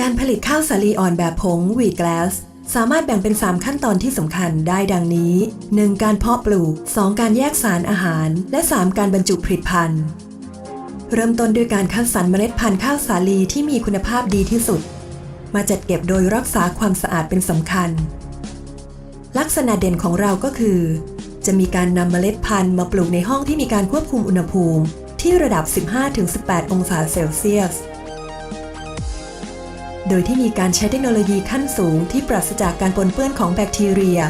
การผลิตข้าวสาลีอ่อนแบบผงวีแกลสสามารถแบ่งเป็น 3 ขั้นตอนที่สำคัญได้ดังนี้ 1. การเพาะปลูก 2. การแยกสารอาหาร และ 3. การบรรจุผลิตภัณฑ์ เริ่มต้นด้วยการคัดสรรเมล็ดพันธุ์ข้าวสาลีที่มีคุณภาพดีที่สุด มาจัดเก็บโดยรักษาความสะอาดเป็นสำคัญ ลักษณะเด่นของเราก็คือ จะมีการนำเมล็ดพันธุ์มาปลูกในห้องที่มีการควบคุมอุณหภูมิ ที่ระดับ 15-18 องศาเซลเซียส โดยที่มีการใช้เทคโนโลยีขั้นสูงที่ปราศจากการปนเปื้อนของแบคทีเรีย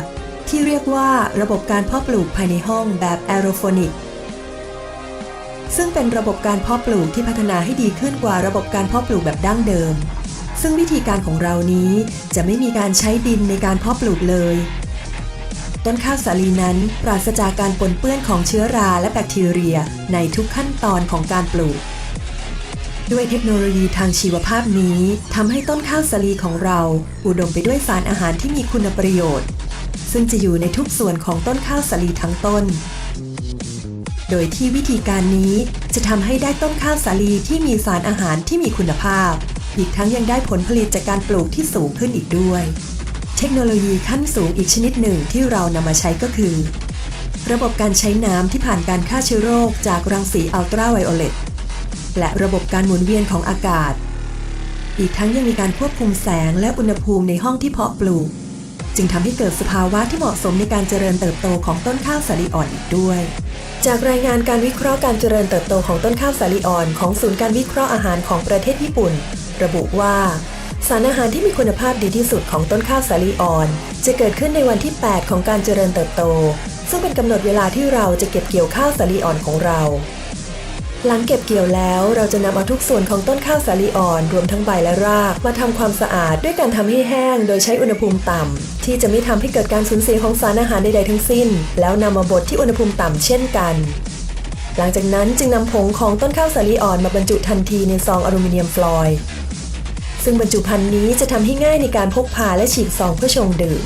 ที่เรียกว่าระบบการเพาะปลูกภายในห้องแบบแอโรโฟนิก ซึ่งเป็นระบบการเพาะปลูกที่พัฒนาให้ดีขึ้นกว่าระบบการเพาะปลูกแบบดั้งเดิม ซึ่งวิธีการของเรานี้จะไม่มีการใช้ดินในการเพาะปลูกเลย ต้นข้าวสาลีนั้นปราศจากการปนเปื้อนของเชื้อราและแบคทีเรียในทุกขั้นตอนของการปลูก ด้วยเทคโนโลยีทางชีวภาพนี้ทำให้ต้นข้าวสาลีของเรา อุดมไปด้วยสารอาหารที่มีคุณประโยชน์ ซึ่งจะอยู่ในทุกส่วนของต้นข้าวสาลีทั้งต้น โดยที่วิธีการนี้จะทำให้ได้ต้นข้าวสาลีที่มีสารอาหารที่มีคุณภาพ อีกทั้งยังได้ผลผลิตจากการปลูกที่สูงขึ้นอีกด้วย เทคโนโลยีขั้นสูงอีกชนิดหนึ่งที่เรานำมาใช้ก็คือ ระบบการใช้น้ำที่ผ่านการฆ่าเชื้อโรคจากรังสีอัลตราไวโอเลต และระบบการหมุนเวียนของอากาศ อีกทั้งยังมีการควบคุมแสงและอุณหภูมิในห้องที่เพาะปลูก จึงทำให้เกิดสภาวะที่เหมาะสมในการเจริญเติบโตของต้นข้าวสาลีอ่อนอีกด้วย จากรายงานการวิเคราะห์การเจริญเติบโตของต้นข้าวสาลีอ่อนของศูนย์การวิเคราะห์อาหารของประเทศญี่ปุ่น ระบุว่าสารอาหารที่มีคุณภาพดีที่สุดของต้นข้าวสาลีอ่อน จะเกิดขึ้นในวันที่ 8 ของการเจริญเติบโต ซึ่งเป็นกำหนดเวลาที่เราจะเก็บเกี่ยวข้าวสาลีอ่อนของเรา หลังเก็บเกี่ยวแล้วเราจะนำเอาทุกส่วนของต้นข้าวสาลีอ่อน รวมทั้งใบและรากมาทำความสะอาดด้วยการทำให้แห้ง โดยใช้อุณหภูมิต่ำที่จะไม่ทำให้เกิดการสูญเสียของสารอาหารใดๆทั้งสิ้น แล้วนำมาบดที่อุณหภูมิต่ำเช่นกัน หลังจากนั้นจึงนำผงของต้นข้าวสาลีอ่อนมาบรรจุทันทีในซองอลูมิเนียมฟลอยล์ซึ่งบรรจุภัณฑ์นี้จะทำให้ง่ายในการพกพาและฉีกซองเพื่อชงดื่ม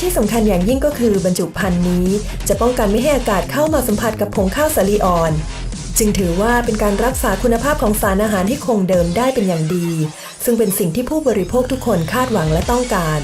ที่สำคัญอย่างยิ่งก็คือบรรจุภัณฑ์นี้ จะป้องกันไม่ให้อากาศเข้ามาสัมผัสกับผงข้าวสาลีอ่อน จึงถือว่าเป็นการรักษาคุณภาพของสารอาหารที่คงเดิมได้เป็นอย่างดี ซึ่งเป็นสิ่งที่ผู้บริโภคทุกคนคาดหวังและต้องการ